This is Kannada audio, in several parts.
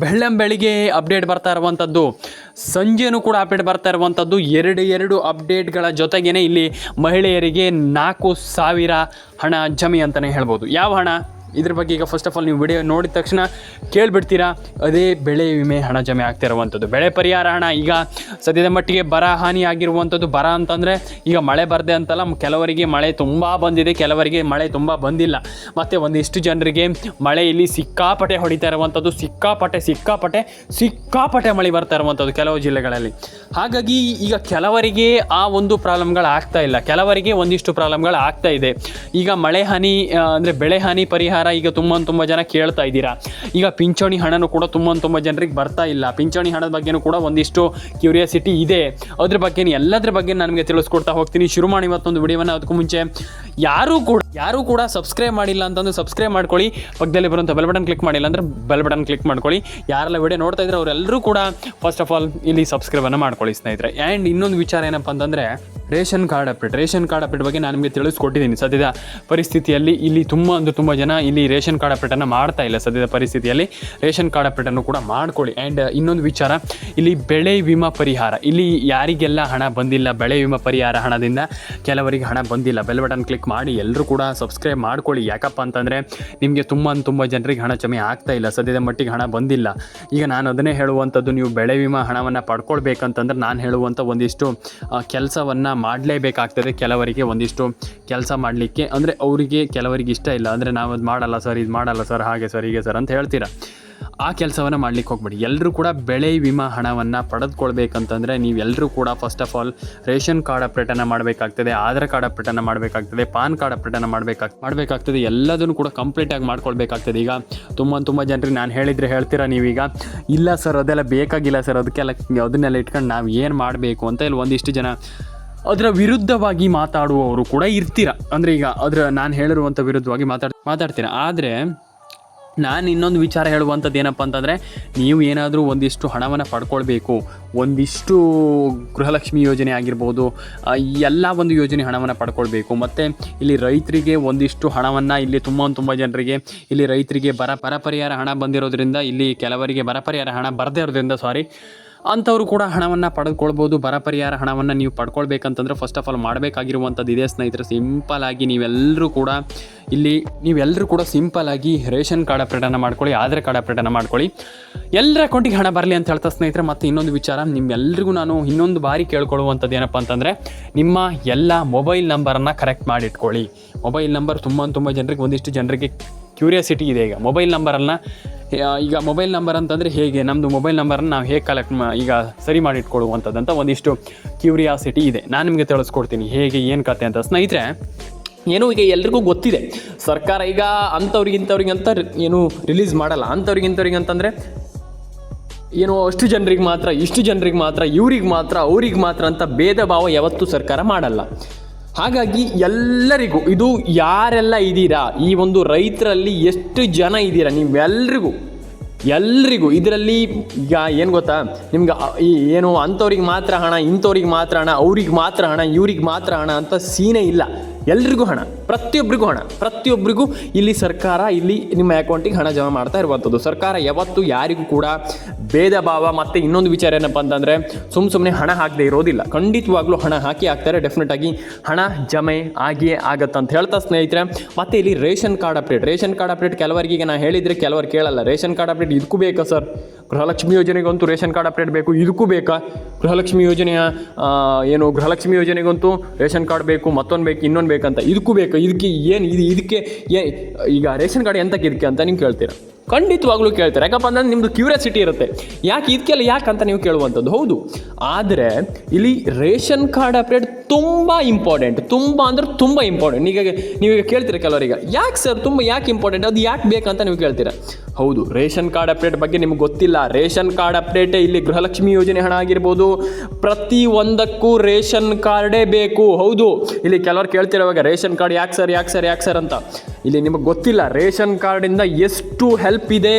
ಬೆಳ್ಳಂ ಬೆಳಿಗ್ಗೆ ಅಪ್ಡೇಟ್ ಬರ್ತಾ ಇರುವಂಥದ್ದು ಸಂಜೆನೂ ಕೂಡ ಅಪ್ಡೇಟ್ ಬರ್ತಾ ಇರುವಂಥದ್ದು ಎರಡು ಎರಡು ಅಪ್ಡೇಟ್ಗಳ ಜೊತೆಗೇನೆ ಇಲ್ಲಿ ಮಹಿಳೆಯರಿಗೆ ನಾಲ್ಕು ಸಾವಿರ ಹಣ ಜಮಿ ಅಂತಲೇ ಹೇಳ್ಬೋದು. ಯಾವ ಹಣ? ಇದ್ರ ಬಗ್ಗೆ ಈಗ ಫಸ್ಟ್ ಆಫ್ ಆಲ್ ನೀವು ವಿಡಿಯೋ ನೋಡಿದ ತಕ್ಷಣ ಕೇಳಿಬಿಡ್ತೀರಾ, ಅದೇ ಬೆಳೆ ವಿಮೆ ಹಣ ಜಮೆ ಆಗ್ತಾ ಇರುವಂಥದ್ದು ಬೆಳೆ ಪರಿಹಾರ ಹಣ, ಈಗ ಸದ್ಯದ ಮಟ್ಟಿಗೆ ಬರ ಹಾನಿ ಆಗಿರುವಂಥದ್ದು ಬರ ಅಂತಂದರೆ ಈಗ ಮಳೆ ಬರದೆ ಅಂತಲ್ಲ ಕೆಲವರಿಗೆ ಮಳೆ ತುಂಬ ಬಂದಿದೆ, ಕೆಲವರಿಗೆ ಮಳೆ ತುಂಬ ಬಂದಿಲ್ಲ. ಮತ್ತು ಒಂದಿಷ್ಟು ಜನರಿಗೆ ಮಳೆ ಇಲ್ಲಿ ಸಿಕ್ಕಾಪಟ್ಟೆ ಹೊಡಿತಾ ಇರುವಂಥದ್ದು ಸಿಕ್ಕಾಪಟ್ಟೆ ಸಿಕ್ಕಾಪಟ್ಟೆ ಸಿಕ್ಕಾಪಟ್ಟೆ ಮಳೆ ಬರ್ತಾ ಇರುವಂಥದ್ದು ಕೆಲವು ಜಿಲ್ಲೆಗಳಲ್ಲಿ. ಹಾಗಾಗಿ ಈಗ ಕೆಲವರಿಗೆ ಆ ಒಂದು ಪ್ರಾಬ್ಲಮ್ಗಳು ಆಗ್ತಾ ಇಲ್ಲ. ಕೆಲವರಿಗೆ ಒಂದಿಷ್ಟು ಪ್ರಾಬ್ಲಮ್ಗಳು ಆಗ್ತಾ ಇದೆ. ಈಗ ಮಳೆ ಹಾನಿ ಅಂದರೆ ಬೆಳೆ ಹಾನಿ ಪರಿಹಾರ ಈಗ ತುಂಬ ತುಂಬ ಜನ ಕೇಳ್ತಾ ಇದ್ದೀರಾ. ಈಗ ಪಿಂಚಣಿ ಹಣನೂ ಕೂಡ ತುಂಬ ತುಂಬ ಜನರಿಗೆ ಬರ್ತಾ ಇಲ್ಲ. ಪಿಂಚಣಿ ಹಣದ ಬಗ್ಗೆನೂ ಕೂಡ ಒಂದಿಷ್ಟು ಕ್ಯೂರಿಯಾಸಿಟಿ ಇದೆ. ಅದ್ರ ಬಗ್ಗೆ ಎಲ್ಲದ್ರ ಬಗ್ಗೆ ನಾನು ನಿಮಗೆ ತಿಳಿಸ್ಕೊಡ್ತಾ ಹೋಗ್ತೀನಿ. ಶುರು ಮಾಡಿ ಇವತ್ತೊಂದು ವಿಡಿಯೋವನ್ನು ಅದಕ್ಕೂ ಮುಂಚೆ ಯಾರೂ ಕೂಡ ಯಾರು ಕೂಡ ಸಬ್ಸ್ಕ್ರೈಬ್ ಮಾಡಿಲ್ಲ ಅಂತಂದ್ರೆ ಸಬ್ಸ್ಕ್ರೈಬ್ ಮಾಡ್ಕೊಳ್ಳಿ. ಪಕ್ಕದಲ್ಲಿ ಬರುವಂಥ ಬೆಲ್ ಬಟನ್ ಕ್ಲಿಕ್ ಮಾಡಿಲ್ಲ ಅಂದ್ರೆ ಬೆಲ್ ಬಟನ್ ಕ್ಲಿಕ್ ಮಾಡ್ಕೊಳ್ಳಿ. ಯಾರೆಲ್ಲ ವಿಡಿಯೋ ನೋಡ್ತಾ ಇದ್ರೆ ಅವರೆಲ್ಲರೂ ಕೂಡ ಫಸ್ಟ್ ಆಫ್ ಆಲ್ ಇಲ್ಲಿ ಸಬ್ಸ್ಕ್ರೈಬನ್ನು ಮಾಡ್ಕೊಳ್ಳಿ ಸ್ನೇಹಿತರೆ. ಆ್ಯಂಡ್ ಇನ್ನೊಂದು ವಿಚಾರ ಏನಪ್ಪ ಅಂತಂದರೆ ration card update ration card update ಬಗ್ಗೆ ನಾನು ನಿಮಗೆ ತಿಳಿಸ್ಕೊಟ್ಟಿದ್ದೀನಿ. ಸದ್ಯದ ಪರಿಸ್ಥಿತಿಯಲ್ಲಿ ಇಲ್ಲಿ ತುಂಬ ಅಂದ್ರೆ ತುಂಬ ಜನ ಇಲ್ಲಿ ರೇಷನ್ ಕಾರ್ಡ್ ಅಪ್ಡೇಟನ್ನು ಮಾಡ್ತಾ ಇಲ್ಲ ಸದ್ಯದ ಪರಿಸ್ಥಿತಿಯಲ್ಲಿ. ರೇಷನ್ ಕಾರ್ಡ್ ಅಪ್ಡೇಟನ್ನು ಕೂಡ ಮಾಡ್ಕೊಳ್ಳಿ. ಆ್ಯಂಡ್ ಇನ್ನೊಂದು ವಿಚಾರ, ಇಲ್ಲಿ ಬೆಳೆ ವಿಮಾ ಪರಿಹಾರ. ಇಲ್ಲಿ ಯಾರಿಗೆಲ್ಲ ಹಣ ಬಂದಿಲ್ಲ, ಬೆಳೆ ವಿಮಾ ಪರಿಹಾರ ಹಣದಿಂದ ಕೆಲವರಿಗೆ ಹಣ ಬಂದಿಲ್ಲ. ಬೆಲ್ ಬಟನ್ ಕ್ಲಿಕ್ ಮಾಡಿ ಎಲ್ಲರೂ ಕೂಡ ಸಬ್ಸ್ಕ್ರೈಬ್ ಮಾಡ್ಕೊಳ್ಳಿ. ಯಾಕಪ್ಪ ಅಂತಂದರೆ ನಿಮಗೆ ತುಂಬ ತುಂಬ ಜನರಿಗೆ ಹಣ ಜಮೆ ಆಗ್ತಾ ಇಲ್ಲ. ಸದ್ಯದ ಮಟ್ಟಿಗೆ ಹಣ ಬಂದಿಲ್ಲ. ಈಗ ನಾನು ಅದನ್ನೇ ಹೇಳುವಂಥದ್ದು, ನೀವು ಬೆಳೆ ವಿಮಾ ಹಣವನ್ನು ಪಡ್ಕೊಳ್ಬೇಕಂತಂದ್ರೆ ನಾನು ಹೇಳುವಂಥ ಒಂದಿಷ್ಟು ಕೆಲಸವನ್ನು ಮಾಡಲೇಬೇಕಾಗ್ತದೆ ಕೆಲವರಿಗೆ ಒಂದಿಷ್ಟು ಕೆಲಸ ಮಾಡಲಿಕ್ಕೆ. ಅಂದರೆ ಅವರಿಗೆ ಕೆಲವರಿಗೆ ಇಷ್ಟ ಇಲ್ಲ. ಅಂದರೆ ನಾವು ಅದು ಮಾಡಲ್ಲ ಸರ್, ಇದು ಮಾಡಲ್ಲ ಸರ್, ಹಾಗೆ ಸರ್, ಹೀಗೆ ಸರ್ ಅಂತ ಹೇಳ್ತೀರಾ. ಆ ಕೆಲಸವನ್ನು ಮಾಡ್ಲಿಕ್ಕೆ ಹೋಗ್ಬೇಡಿ. ಎಲ್ಲರೂ ಕೂಡ ಬೆಳೆ ವಿಮಾ ಹಣವನ್ನು ಪಡೆದುಕೊಳ್ಬೇಕಂತಂದರೆ ನೀವೆಲ್ಲರೂ ಕೂಡ first of all ration card ಅಪ್ರೇಟನ್ನು ಮಾಡಬೇಕಾಗ್ತದೆ, ಆಧಾರ್ ಕಾರ್ಡ್ ಅಪ್ಡೇಟನ್ನು ಮಾಡಬೇಕಾಗ್ತದೆ, ಪಾನ್ ಕಾರ್ಡ್ ಅಪ್ಡೇಟನ್ನು ಮಾಡಬೇಕಾಗ್ ಮಾಡಬೇಕಾಗ್ತದೆ, ಎಲ್ಲದನ್ನು ಕೂಡ ಕಂಪ್ಲೀಟಾಗಿ ಮಾಡ್ಕೊಳ್ಬೇಕಾಗ್ತದೆ. ಈಗ ತುಂಬ ತುಂಬ ಜನರಿಗೆ ನಾನು ಹೇಳಿದರೆ ಹೇಳ್ತೀರಾ ನೀವೀಗ? ಇಲ್ಲ ಸರ್ ಅದೆಲ್ಲ ಬೇಕಾಗಿಲ್ಲ ಸರ್ ಅದಕ್ಕೆಲ್ಲ ಅದನ್ನೆಲ್ಲ ಇಟ್ಕೊಂಡು ನಾವು ಏನು ಮಾಡಬೇಕು ಅಂತ ಇಲ್ಲಿ ಒಂದಿಷ್ಟು ಜನ ಅದರ ವಿರುದ್ಧವಾಗಿ ಮಾತಾಡುವವರು ಕೂಡ ಇರ್ತೀರ? ಅಂದರೆ ಈಗ ಅದರ ನಾನು ಹೇಳಿರುವಂಥ ವಿರುದ್ಧವಾಗಿ ಮಾತಾಡ್, ಮಾತಾಡ್ತೀರ? ಆದರೆ ನಾನು ಇನ್ನೊಂದು ವಿಚಾರ ಹೇಳುವಂಥದ್ದು ಏನಪ್ಪ ಅಂತಂದರೆ, ನೀವು ಏನಾದರೂ ಒಂದಿಷ್ಟು ಹಣವನ್ನು ಪಡ್ಕೊಳ್ಬೇಕು, ಒಂದಿಷ್ಟು ಗೃಹಲಕ್ಷ್ಮಿ ಯೋಜನೆ ಆಗಿರ್ಬೋದು ಎಲ್ಲ ಒಂದು ಯೋಜನೆ ಹಣವನ್ನು ಪಡ್ಕೊಳ್ಬೇಕು, ಮತ್ತು ಇಲ್ಲಿ ರೈತರಿಗೆ ಒಂದಿಷ್ಟು ಹಣವನ್ನು ಇಲ್ಲಿ ತುಂಬ ತುಂಬ ಜನರಿಗೆ, ಇಲ್ಲಿ ರೈತರಿಗೆ ಬರ ಬರ ಪರಿಹಾರ ಹಣ ಬಂದಿರೋದ್ರಿಂದ, ಇಲ್ಲಿ ಕೆಲವರಿಗೆ ಬರ ಪರಿಹಾರ ಹಣ ಬರದೇ ಇರೋದ್ರಿಂದ ಸಾರಿ ಅಂಥವ್ರು ಕೂಡ ಹಣವನ್ನು ಪಡೆದುಕೊಳ್ಬೋದು ಬರ ಪರಿಹಾರ ಹಣವನ್ನು ನೀವು ಪಡ್ಕೊಳ್ಬೇಕಂತಂದ್ರೆ ಫಸ್ಟ್ ಆಫ್ ಆಲ್ ಮಾಡಬೇಕಾಗಿರುವಂಥದ್ದು ಇದೆ ಸ್ನೇಹಿತರೆ ಸಿಂಪಲ್ ಆಗಿ ನೀವೆಲ್ಲರೂ ಕೂಡ ಇಲ್ಲಿ ನೀವೆಲ್ಲರೂ ಕೂಡ ಸಿಂಪಲ್ ಆಗಿ ರೇಷನ್ ಕಾರ್ಡ್ ಅಪ್ಡೇಟನ್ನು ಮಾಡ್ಕೊಳ್ಳಿ, ಆಧಾರ್ ಕಾರ್ಡ್ ಅಪ್ಡೇಟನ್ನು ಮಾಡ್ಕೊಳ್ಳಿ. ಎಲ್ಲರ ಅಕೌಂಟಿಗೆ ಹಣ ಬರಲಿ ಅಂತ ಹೇಳ್ತಾ ಸ್ನೇಹಿತರೆ, ಮತ್ತು ಇನ್ನೊಂದು ವಿಚಾರ ನಿಮ್ಮೆಲ್ಲರಿಗೂ ನಾನು ಇನ್ನೊಂದು ಬಾರಿ ಕೇಳ್ಕೊಳ್ಳುವಂಥದ್ದು ಏನಪ್ಪ ಅಂತಂದರೆ, ನಿಮ್ಮ ಎಲ್ಲ ಮೊಬೈಲ್ ನಂಬರನ್ನು ಕರೆಕ್ಟ್ ಮಾಡಿಟ್ಕೊಳ್ಳಿ. ಮೊಬೈಲ್ ನಂಬರ್ ತುಂಬ ತುಂಬ ಜನರಿಗೆ, ಒಂದಿಷ್ಟು ಜನರಿಗೆ ಕ್ಯೂರಿಯಾಸಿಟಿ ಇದೆ ಈಗ. ಮೊಬೈಲ್ ನಂಬರನ್ನು ಈಗ ಮೊಬೈಲ್ ನಂಬರ್ ಅಂತಂದರೆ ಹೇಗೆ ನಮ್ಮದು ಮೊಬೈಲ್ ನಂಬರನ್ನು ನಾವು ಹೇಗೆ ಕಲೆಕ್ಟ್ ಮಾ, ಈಗ ಸರಿ ಮಾಡಿಟ್ಕೊಳ್ಳುವಂಥದ್ದಂತ ಒಂದಿಷ್ಟು ಕ್ಯೂರಿಯಾಸಿಟಿ ಇದೆ. ನಾನು ನಿಮಗೆ ತಿಳಿಸ್ಕೊಡ್ತೀನಿ ಹೇಗೆ, ಏನು ಕತೆ ಅಂತ. ಸ್ನೇಹಿತರೆ ಏನು ಈಗ ಎಲ್ರಿಗೂ ಗೊತ್ತಿದೆ. ಸರ್ಕಾರ ಈಗ ಅಂಥವ್ರಿಗೆ ಇಂಥವ್ರಿಗೆ ಅಂತ ಏನು ರಿಲೀಸ್ ಮಾಡಲ್ಲ. ಅಂಥವ್ರಿಗೆ ಇಂಥವ್ರಿಗೆ ಅಂತಂದರೆ ಏನು ಅಷ್ಟು ಜನರಿಗೆ ಮಾತ್ರ, ಇಷ್ಟು ಜನರಿಗೆ ಮಾತ್ರ, ಇವ್ರಿಗೆ ಮಾತ್ರ, ಅವ್ರಿಗೆ ಮಾತ್ರ ಅಂತ ಭೇದ ಭಾವ ಯಾವತ್ತೂ ಸರ್ಕಾರ ಮಾಡಲ್ಲ. ಹಾಗಾಗಿ ಎಲ್ಲರಿಗೂ, ಇದು ಯಾರೆಲ್ಲ ಇದ್ದೀರಾ, ಈ ಒಂದು ರೈತರಲ್ಲಿ ಎಷ್ಟು ಜನ ಇದ್ದೀರಾ ನೀವೆಲ್ರಿಗೂ ಎಲ್ರಿಗೂ, ಇದರಲ್ಲಿ ಈಗ ಏನು ಗೊತ್ತಾ, ನಿಮ್ಗೆ ಈ ಏನು ಅಂಥವ್ರಿಗೆ ಮಾತ್ರ ಹಣ, ಇಂಥವ್ರಿಗೆ ಮಾತ್ರ ಹಣ, ಅವ್ರಿಗೆ ಮಾತ್ರ ಹಣ, ಇವ್ರಿಗೆ ಮಾತ್ರ ಹಣ ಅಂತ ಸೀನೇ ಇಲ್ಲ. ಎಲ್ರಿಗೂ ಹಣ ಪ್ರತಿಯೊಬ್ಬರಿಗೂ ಹಣ ಪ್ರತಿಯೊಬ್ಬರಿಗೂ ಇಲ್ಲಿ ಸರ್ಕಾರ, ಇಲ್ಲಿ ನಿಮ್ಮ ಅಕೌಂಟಿಗೆ ಹಣ ಜಮಾ ಮಾಡ್ತಾ ಇರುವಂಥದ್ದು. ಸರ್ಕಾರ ಯಾವತ್ತೂ ಯಾರಿಗೂ ಕೂಡ ಭೇದ ಭಾವ ಮತ್ತು ಇನ್ನೊಂದು ವಿಚಾರ ಏನಪ್ಪ ಅಂತಂದರೆ ಸುಮ್ಮ ಸುಮ್ಮನೆ ಹಣ ಹಾಕದೇ ಇರೋದಿಲ್ಲ. ಖಂಡಿತವಾಗ್ಲೂ ಹಣ ಹಾಕಿ ಹಾಕ್ತಾರೆ ಡೆಫಿನೆಟ್ ಆಗಿ ಹಣ ಜಮೆ ಆಗಿಯೇ ಆಗುತ್ತೆ ಅಂತ ಹೇಳ್ತಾ ಸ್ನೇಹಿತರೆ. ಮತ್ತು ಇಲ್ಲಿ ration card update ration card update ಕೆಲವರಿಗೆ ನಾನು ಹೇಳಿದರೆ ಕೆಲವರು ಕೇಳಲ್ಲ. ರೇಷನ್ ಕಾರ್ಡ್ ಅಪ್ಡೇಟ್ ಇದಕ್ಕೂ ಬೇಕಾ ಸರ್? ಗೃಹಲಕ್ಷ್ಮಿ ಯೋಜನೆಗಂತೂ ರೇಷನ್ ಕಾರ್ಡ್ ಅಪ್ಡೇಟ್ ಬೇಕು, ಇದಕ್ಕೂ ಬೇಕಾ? ಗೃಹಲಕ್ಷ್ಮಿ ಯೋಜನೆಯ ಏನು ಗೃಹಲಕ್ಷ್ಮಿ ಯೋಜನೆಗಂತೂ ರೇಷನ್ ಕಾರ್ಡ್ ಬೇಕು, ಮತ್ತೊಂದು ಬೇಕು, ಇನ್ನೊಂದು ಬೇಕಂತ, ಇದಕ್ಕೂ ಬೇಕು? ಇದಕ್ಕೆ ಏನು, ಇದು ಇದಕ್ಕೆ ಏ, ಈಗ ರೇಷನ್ ಕಾರ್ಡ್ ಎಂತಕ್ಕೆ ಇದಕ್ಕೆ ಅಂತ ನೀವು ಕೇಳ್ತೀರಾ? ಖಂಡಿತವಾಗ್ಲೂ ಕೇಳ್ತಾರೆ. ಯಾಕಪ್ಪ ಅಂದ್ರೆ ನಿಮ್ಮದು ಕ್ಯೂರಿಯಾಸಿಟಿ ಇರುತ್ತೆ. ಯಾಕೆ ಇದಕ್ಕೆಲ್ಲ ಯಾಕೆ ಅಂತ ನೀವು ಕೇಳುವಂಥದ್ದು? ಹೌದು. ಆದರೆ ಇಲ್ಲಿ ರೇಷನ್ ಕಾರ್ಡ್ ಅಪ್ಡೇಟ್ ತುಂಬ ಇಂಪಾರ್ಟೆಂಟ್ ತುಂಬ ಅಂದ್ರೆ ತುಂಬ ಇಂಪಾರ್ಟೆಂಟ್ ಈಗ ನೀವೀಗ ಕೇಳ್ತೀರ ಕೆಲವರಿಗೆ, ಯಾಕೆ ಸರ್ ತುಂಬ ಯಾಕೆ ಇಂಪಾರ್ಟೆಂಟ್ ಅದು ಯಾಕೆ ಬೇಕಂತ ನೀವು ಕೇಳ್ತೀರ. ಹೌದು. ರೇಷನ್ ಕಾರ್ಡ್ ಅಪ್ಡೇಟ್ ಬಗ್ಗೆ ನಿಮ್ಗೆ ಗೊತ್ತಿಲ್ಲ. ರೇಷನ್ ಕಾರ್ಡ್ ಅಪ್ಡೇಟ್ ಇಲ್ಲಿ ಗೃಹಲಕ್ಷ್ಮಿ ಯೋಜನೆ ಹಣ ಆಗಿರ್ಬೋದು. ಪ್ರತಿ ಒಂದಕ್ಕೂ ರೇಷನ್ ಕಾರ್ಡೇ ಬೇಕು. ಹೌದು. ಇಲ್ಲಿ ಕೆಲವರು ಕೇಳ್ತಿರೋವಾಗ, ರೇಷನ್ ಕಾರ್ಡ್ ಯಾಕೆ ಸರ್ ಯಾಕೆ ಸರ್ ಯಾಕೆ ಸರ್ ಅಂತ. ಇಲ್ಲಿ ನಿಮಗೆ ಗೊತ್ತಿಲ್ಲ, ರೇಷನ್ ಕಾರ್ಡಿಂದ ಎಷ್ಟು ಹೆಲ್ಪ್ ಇದೆ,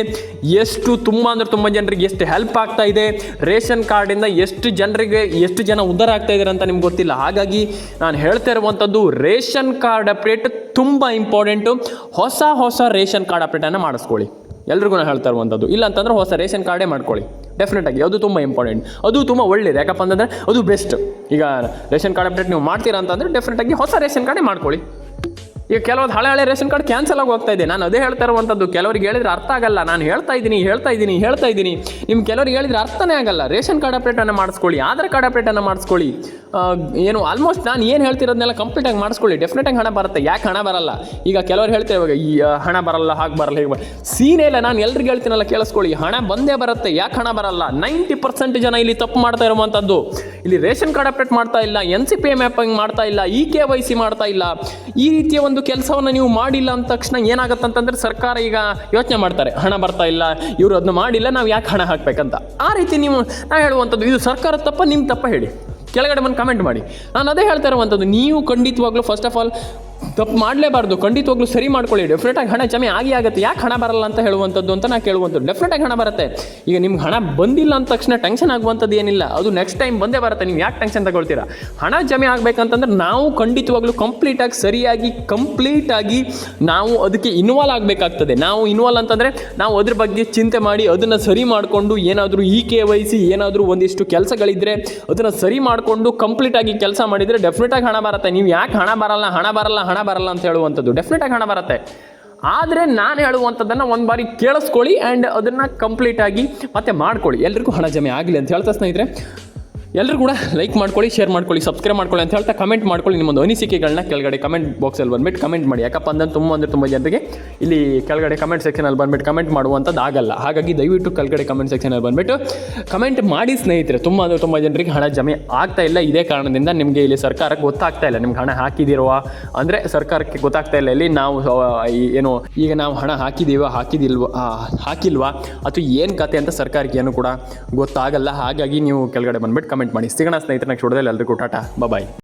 ಎಷ್ಟು ತುಂಬ ಅಂದ್ರೆ ತುಂಬ ಜನರಿಗೆ ಎಷ್ಟು ಹೆಲ್ಪ್ ಆಗ್ತಾ ಇದೆ, ರೇಷನ್ ಕಾರ್ಡಿಂದ ಎಷ್ಟು ಜನರಿಗೆ ಎಷ್ಟು ಜನ ಉದ್ಧಾರ ಆಗ್ತಾ ಇದ್ದಾರೆ ಅಂತ ನಿಮ್ಗೆ ಗೊತ್ತಿಲ್ಲ. ಹಾಗಾಗಿ ನಾನು ಹೇಳ್ತಾ ಇರುವಂಥದ್ದು, ರೇಷನ್ ಕಾರ್ಡ್ ಅಪ್ಡೇಟ್ ತುಂಬ ಇಂಪಾರ್ಟೆಂಟು ಹೊಸ ಹೊಸ ರೇಷನ್ ಕಾರ್ಡ್ ಅಪ್ಡೇಟನ್ನು ಮಾಡಿಸ್ಕೊಳ್ಳಿ. ಎಲ್ರಿಗೂ ನಾನು ಹೇಳ್ತಾ ಇರುವಂಥದ್ದು. ಇಲ್ಲ ಅಂತಂದ್ರೆ ಹೊಸ ರೇಷನ್ ಕಾರ್ಡೇ ಮಾಡ್ಕೊಳ್ಳಿ. ಡೆಫಿನೆಟ್ ಆಗಿ ಅದು ತುಂಬ ಇಂಪಾರ್ಟೆಂಟ್ ಅದು ತುಂಬ ಒಳ್ಳೇದು. ಯಾಕಪ್ಪ ಅಂತಂದರೆ ಅದು ಬೆಸ್ಟ್ ಈಗ ರೇಷನ್ ಕಾರ್ಡ್ ಅಪ್ಡೇಟ್ ನೀವು ಮಾಡ್ತೀರಾ ಅಂತಂದರೆ ಡೆಫಿನೆಟ್ ಆಗಿ ಹೊಸ ರೇಷನ್ ಕಾರ್ಡೇ ಮಾಡ್ಕೊಳ್ಳಿ. ಈಗ ಕೆಲವೊಂದು ಹಳೆ ಹಳೆ ರೇಷನ್ ಕಾರ್ಡ್ ಕ್ಯಾನ್ಸಲ್ ಆಗಿ ಹೋಗ್ತಾ ಇದೆ. ನಾನು ಅದೇ ಹೇಳ್ತಾ ಇರುವಂಥದ್ದು ಕೆಲವರಿಗೆ ಹೇಳಿದ್ರೆ ಅರ್ಥ ಆಗಲ್ಲ. ನಾನು ಹೇಳ್ತಾ ಇದ್ದೀನಿ ಹೇಳ್ತಾ ಇದ್ದೀನಿ ಹೇಳ್ತಾ ಇದ್ದೀನಿ. ನಿಮ್ಮ ಕೆಲವರಿಗೆ ಹೇಳಿದ್ರೆ ಅರ್ಥನೇ ಆಗಲ್ಲ. ರೇಷನ್ ಕಾರ್ಡ್ ಅಪ್ಡೇಟನ್ನು ಮಾಡಿಸ್ಕೊಳ್ಳಿ, ಆಧಾರ್ ಕಾರ್ಡ್ ಅಪ್ಡೇಟನ್ನು ಮಾಡಿಸ್ಕೊಳ್ಳಿ. ಏನು ಆಲ್ಮೋಸ್ಟ್ ನಾನು ಏನು ಹೇಳ್ತಿರೋದನ್ನೆಲ್ಲ ಕಂಪ್ಲೀಟಾಗಿ ಮಾಡಿಸ್ಕೊಳ್ಳಿ. ಡೆಫಿನೆಟಾಗಿ ಹಣ ಬರುತ್ತೆ. ಯಾಕೆ ಹಣ ಬರಲ್ಲ? ಈಗ ಕೆಲವರು ಹೇಳ್ತಾರೆ ಇವಾಗ, ಈ ಹಣ ಬರಲ್ಲ, ಹಾಗೆ ಬರಲ್ಲ, ಹೀಗೆ ಸೀನೇ ಇಲ್ಲ, ನಾನು ಎಲ್ರಿಗೂ ಹೇಳ್ತೀನಲ್ಲ, ಕೇಳಿಸ್ಕೊಳ್ಳಿ. ಹಣ ಬಂದೇ ಬರುತ್ತೆ. ಯಾಕೆ ಹಣ ಬರಲ್ಲ? ನೈಂಟಿ ಪರ್ಸೆಂಟ್ ಜನ ಇಲ್ಲಿ ತಪ್ಪು ಮಾಡ್ತಾ ಇರುವಂಥದ್ದು ಇಲ್ಲಿ ರೇಷನ್ ಕಾರ್ಡ್ ಅಪ್ಡೇಟ್ ಮಾಡ್ತಾ ಇಲ್ಲ ಎನ್ ಸಿ ಪಿ ಮ್ಯಾಪಿಂಗ್ ಮಾಡ್ತಾ ಇಲ್ಲ ಇ ಕೆ ವೈ ಸಿ ಮಾಡ್ತಾ ಇಲ್ಲ. ಈ ರೀತಿಯ ಒಂದು ಕೆಲಸವನ್ನು ನೀವು ಮಾಡಿಲ್ಲ ಅಂದ ತಕ್ಷಣ ಏನಾಗುತ್ತೆ ಅಂತಂದ್ರೆ ಸರ್ಕಾರ ಈಗ ಯೋಚನೆ ಮಾಡ್ತಾರೆ, ಹಣ ಬರ್ತಾ ಇಲ್ಲ, ಇವರು ಅದನ್ನ ಮಾಡಿಲ್ಲ, ನಾವು ಯಾಕೆ ಹಣ ಹಾಕಬೇಕಂತ. ಆ ರೀತಿ ನೀವು, ನಾವು ಹೇಳುವಂಥದ್ದು, ಇದು ಸರ್ಕಾರ ತಪ್ಪ ನಿಮ್ಮ ತಪ್ಪ ಹೇಳಿ. ಕೆಳಗಡೆ ಬಂದು ಕಮೆಂಟ್ ಮಾಡಿ. ನಾನು ಅದೇ ಹೇಳ್ತಾ ಇರುವಂಥದ್ದು, ನೀವು ಖಂಡಿತವಾಗ್ಲೂ ಫಸ್ಟ್ ಆಫ್ ಆಲ್ ತಪ್ಪು ಮಾಡಲೇಬಾರ್ದು. ಖಂಡಿತವಾಗ್ಲೂ ಸರಿ ಮಾಡ್ಕೊಳ್ಳಿ. ಡೆಫಿನೆಟಾಗಿ ಹಣ ಜಮೆ ಆಗಿ ಆಗುತ್ತೆ. ಯಾಕೆ ಹಣ ಬರಲ್ಲ ಅಂತ ಹೇಳುವಂಥದ್ದು ಅಂತ ನಾನು ಕೇಳುವಂಥದ್ದು. ಡೆಫಿನೆಟಾಗಿ ಹಣ ಬರುತ್ತೆ. ಈಗ ನಿಮ್ಗೆ ಹಣ ಬಂದಿಲ್ಲ ಅಂದ ತಕ್ಷಣ ಟೆನ್ಷನ್ ಆಗುವಂಥದ್ದು ಏನಿಲ್ಲ. ಅದು ನೆಕ್ಸ್ಟ್ ಟೈಮ್ ಬಂದೇ ಬರುತ್ತೆ. ನೀವು ಯಾಕೆ ಟೆನ್ಷನ್ ತಗೊಳ್ತೀರಾ? ಹಣ ಜಮೆ ಆಗಬೇಕಂತಂದ್ರೆ ನಾವು ಖಂಡಿತವಾಗ್ಲೂ ಕಂಪ್ಲೀಟಾಗಿ ಸರಿಯಾಗಿ ಕಂಪ್ಲೀಟಾಗಿ ನಾವು ಅದಕ್ಕೆ ಇನ್ವಾಲ್ವ್ ಆಗಬೇಕಾಗ್ತದೆ. ನಾವು ಇನ್ವಾಲ್ವ್ ಅಂತಂದರೆ ನಾವು ಅದ್ರ ಬಗ್ಗೆ ಚಿಂತೆ ಮಾಡಿ ಅದನ್ನು ಸರಿ ಮಾಡಿಕೊಂಡು ಏನಾದರೂ ಇ ಕೆ ವೈ ಸಿ, ಏನಾದರೂ ಒಂದಿಷ್ಟು ಕೆಲಸಗಳಿದ್ದರೆ ಅದನ್ನು ಸರಿ ಮಾಡಿಕೊಂಡು ಕಂಪ್ಲೀಟಾಗಿ ಕೆಲಸ ಮಾಡಿದರೆ ಡೆಫಿನೆಟಾಗಿ ಹಣ ಬರುತ್ತೆ. ನೀವು ಯಾಕೆ ಹಣ ಬರಲ್ಲ? ಹಣ ಬರಲ್ಲ ಹಣ ಬರಲ್ಲ ಅಂತ ಹೇಳುವಂಥದ್ದು. ಡೆಫಿನೆಟಾಗಿ ಹಣ ಬರುತ್ತೆ. ಆದರೆ ನಾನು ಹೇಳುವಂಥದ್ದನ್ನು ಒಂದು ಬಾರಿ ಕೇಳಿಸ್ಕೊಳ್ಳಿ ಆ್ಯಂಡ್ ಅದನ್ನು ಕಂಪ್ಲೀಟಾಗಿ ಮತ್ತೆ ಮಾಡ್ಕೊಳ್ಳಿ. ಎಲ್ರಿಗೂ ಹಣ ಜಮೆ ಆಗಲಿ ಅಂತ ಹೇಳ್ತಾ ಸ್ನೇಹಿತರೆ ಎಲ್ಲರೂ ಕೂಡ ಲೈಕ್ ಮಾಡ್ಕೊಳ್ಳಿ ಶೇರ್ ಮಾಡ್ಕೊಳ್ಳಿ ಸಬ್ಸ್ಕ್ರೈಬ್ ಮಾಡ್ಕೊಳ್ಳಿ ಅಂತ ಹೇಳ್ತಾ ಕಮೆಂಟ್ ಮಾಡ್ಕೊಳ್ಳಿ ನಿಮ್ಮೊಂದು ಅನಿಸಿಕೆಗಳನ್ನ ಕೆಳಗಡೆ ಕಮೆಂಟ್ ಬಾಕ್ಸಲ್ಲಿ ಬಂದ್ಬಿಟ್ಟು ಕಮೆಂಟ್ ಮಾಡಿ. ಯಾಕಪ್ಪ ಅಂದ್ರೆ ತುಂಬ ಅಂದರೆ ತುಂಬ ಜನರಿಗೆ ಇಲ್ಲಿ ಕೆಳಗಡೆ ಕಮೆಂಟ್ ಸೆಕ್ಷನಲ್ಲಿ ಬಂದ್ಬಿಟ್ಟು ಕಮೆಂಟ್ ಮಾಡುವಂಥದ್ದು ಆಗಲ್ಲ. ಹಾಗಾಗಿ ದಯವಿಟ್ಟು ಕೆಳಗಡೆ ಕಮೆಂಟ್ ಸೆಕ್ಷನಲ್ಲಿ ಬಂದ್ಬಿಟ್ಟು ಕಮೆಂಟ್ ಮಾಡಿ ಸ್ನೇಹಿತರೆ. ತುಂಬ ಅಂದರೆ ತುಂಬ ಜನರಿಗೆ ಹಣ ಜಮೆ ಆಗ್ತಾ ಇಲ್ಲ. ಇದೇ ಕಾರಣದಿಂದ ನಿಮಗೆ ಇಲ್ಲಿ ಸರ್ಕಾರಕ್ಕೆ ಗೊತ್ತಾಗ್ತಾ ಇಲ್ಲ. ನಿಮ್ಗೆ ಹಣ ಹಾಕಿದಿರುವ ಅಂದರೆ ಸರ್ಕಾರಕ್ಕೆ ಗೊತ್ತಾಗ್ತಾ ಇಲ್ಲ. ಇಲ್ಲಿ ನಾವು ಏನು, ಈಗ ನಾವು ಹಣ ಹಾಕಿದ್ದೀವ ಹಾಕಿದಿಲ್ವ ಹಾಕಿಲ್ವಾ? ಅಥವಾ ಏನು ಕತೆ ಅಂತ ಸರ್ಕಾರಕ್ಕೆ ಏನು ಕೂಡ ಗೊತ್ತಾಗಲ್ಲ. ಹಾಗಾಗಿ ನೀವು ಕೆಳಗಡೆ ಬಂದ್ಬಿಟ್ಟು ಕಮೆಂಟ್ ಮಾಡಿ ಸಿಗೋಣ ಸ್ನೇಹಿತರೆ ನೆಕ್ಸ್ಟ್ ಎಲ್ಲರಿಗೂ ಟಾಟಾ ಬಾಯ್